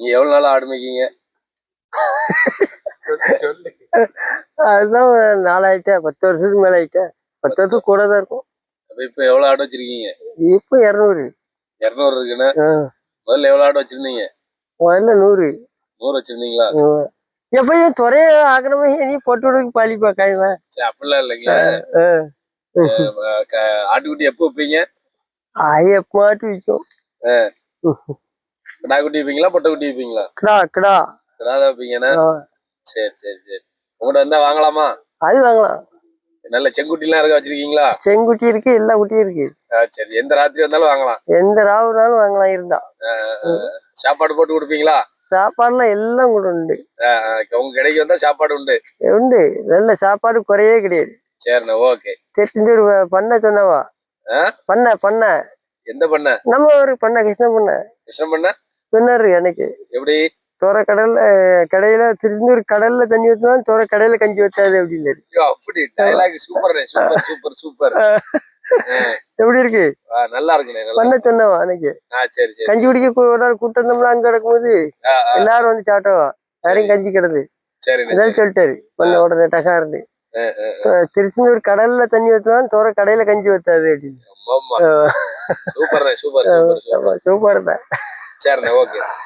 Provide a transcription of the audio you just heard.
நீங்க எவ்வளவு நாள் ஆடு மேய்க்கீங்க? சொல்லு. அதுதான் நாலாயிட்டேன். பத்து வருஷத்துக்கு மேல ஆயிட்டேன் பத்து வருஷத்துக்கு கூட தான் இருக்கும். அப்ப இப்ப எவ்வளவு ஆடு வச்சிருக்கீங்க? இப்போ இரநூறு. இருநூறு இருக்குன்னு ஆ. முதல்ல எவ்வளவு ஆடு வச்சிருந்தீங்க? முதல்ல நூறு. நூறு வச்சிருந்தீங்களா? எப்பயும் துறைய ஆக்கணுமே நீ பொட்டு விடுக்கு பாலிப்பா காய்வன் சரி அப்படிலாம் இல்லைங்களா. ஆட்டுக்குட்டி எப்போ வைப்பீங்க? ஐயப்ப மாட்டு விற்கும் கிடா குட்டி வைப்பீங்களா பொட்டை குட்டி வைப்பீங்களா கிடா கிடா. கிடா தான் வைப்பீங்கன்னா ஆ, சரி சரி சரி. உங்கள்கிட்ட வந்தா வாங்கலாமா? அது வாங்கலாம். நல்ல செங்குட்டி எல்லாம் இருக்க வச்சிருக்கீங்களா? செங்குட்டி இருக்கு எல்லா குட்டியும் இருக்கு. சரி எந்த ராத்திரி வந்தாலும் வாங்கலாம். எந்த ராவுனாலும் வாங்கலாம் இருந்தா. சாப்பாடு போட்டு கொடுப்பீங்களா? சாப்பாடுலாம் எல்லாம் கூட உண்டு. உங்க கடைக்கு வந்தா சாப்பாடு உண்டு. உண்டு. நல்ல சாப்பாடு குறையே கிடையாது. சரிண்ணா ஓகே. தெரிஞ்ச பண்ண சொன்னவா? பண்ண பண்ண. எந்த பண்ண? நம்ம ஒரு பண்ண கிருஷ்ண பண்ண. கிருஷ்ணன் பண்ண? சொன்னாரு எனக்கு எப்படி? தோற கடல்ல கடையில திருந்தூர் கடல்ல தண்ணி ஊற்றினாலும் தோற கடையில கஞ்சி வச்சாது அப்படின்னாரு ஐயோ, அப்படி dialogue super super super super எப்படி இருக்கு? நல்லா நல்லா பண்ண சொன்னவா அன்னைக்கு? கஞ்சி குடிக்க ஒரு நாள் கூட்டம் வந்தோம்னா அங்க ஆ, எல்லாரும் வந்து சாப்பிட்டவா யாரையும் கஞ்சி இதான் சொல்லிட்டாரு. பண்ண உடனே ஆ, ஆ, திருச்செந்தூர் கடல்ல தண்ணி ஊற்றினாலும் தோற கடையில கஞ்சி வச்சாது அப்படின்னு. Super super super. தான் சரிண்ணே ஓகே.